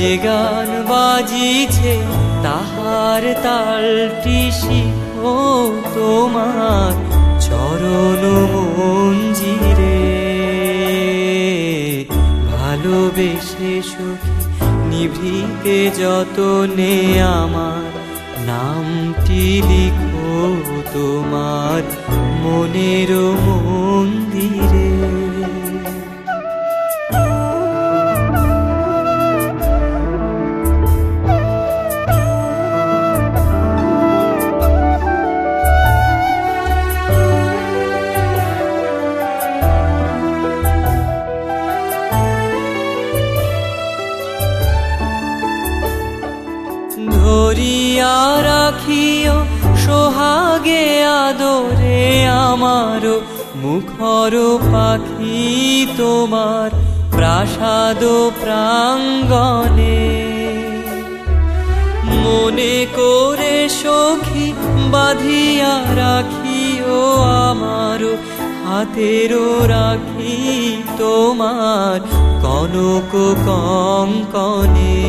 যে গান বাজিছে, তাহার তালটি শিখো তোমার চরণ মঞ্জিরে। ভালোবেসে সুখী নিভৃতে যতনে আমার নামটি লিখো তোমার মনের মন্দিরে। রাখিও সোহাগে আদরে আমার মুখর পাখি তোমার প্রাসাদ প্রাঙ্গণে। মনে করে সখী বাঁধিয়া রাখিও আমার হাতেরও রাখি তোমার কনক কঙ্কনে।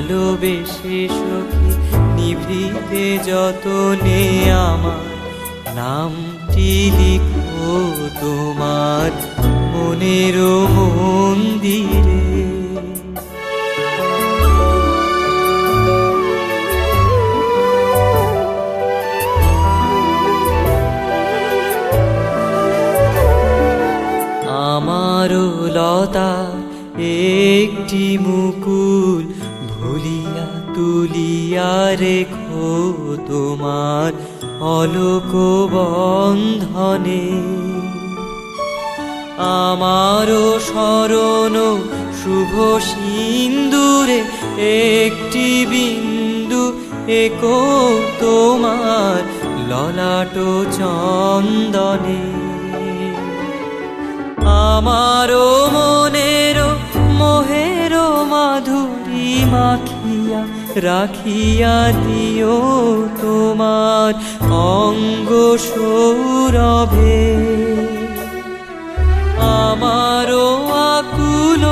ভালোবেসে সখী নিভৃতে যতনে আমার নামটি লিখো তোমার মনের মন্দিরে। আমারও লতা একটি মুকুল ভুলিয়া তুলিয়া রেখো তোমার অলোক বন্ধনে। আমারও স্মরণ শুভ সিন্দুরে, একটি বিন্দু একো তোমার ললাট চন্দনে। আমারও মনের মাখিয়া রাখিয়া দিও তোমার অঙ্গ সৌরভে। আমারও আকুল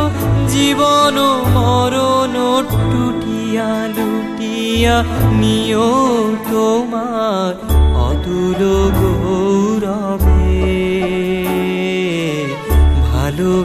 জীবন মরণ টুটিয়া লুটিয়া নিও তোমার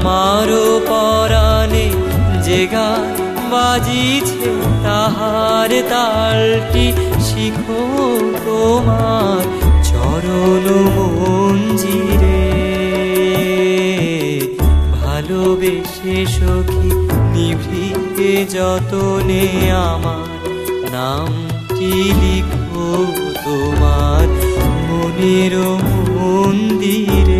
আমারও পরাণে যে গান বাজিছে, তাহার তালটি শিখ তোমার চরণ মঞ্জিরে। ভালোবেসে সখী, নিভৃতে যতনে আমার নামটি লিখো তোমার মনের মন্দিরে।